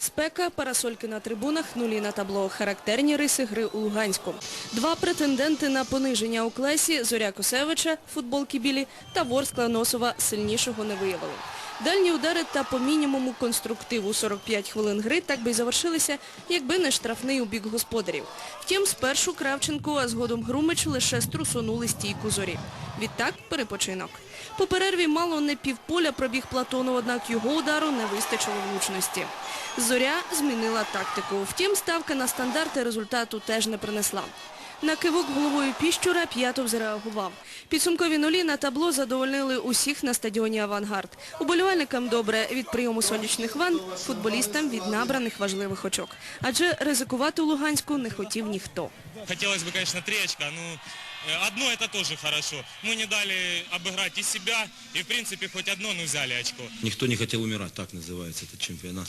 Спека, парасольки на трибунах, нулі на табло. Характерні риси гри у Луганську. Два претенденти на пониження у клесі Зоря Косевича, футболки білі, та Ворскла Носова сильнішого не виявили. Дальні удари та по мінімуму конструктиву 45 хвилин гри так би й завершилися, якби не штрафний у бік господарів. Втім, спершу Кравченко, а згодом Грумич лише струсонули стійку зорі. Відтак перепочинок. По перерві мало не півполя пробіг Платонов, однак його удару не вистачило влучності. Зоря змінила тактику. Втім, ставка на стандарти результату теж не принесла. На кивок головою Піщура П'ятов зареагував. Підсумкові нулі на табло задовольнили усіх на стадіоні «Авангард». Уболівальникам добре від прийому сонячних ванн, футболістам від набраних важливих очок. Адже ризикувати у Луганську не хотів ніхто. Хотелось бы, конечно, три очка, но э, одно это тоже хорошо. Мы не дали обыграть и себя, и в принципе хоть одно, но взяли очко. Никто не хотел умирать, так называется этот чемпионат.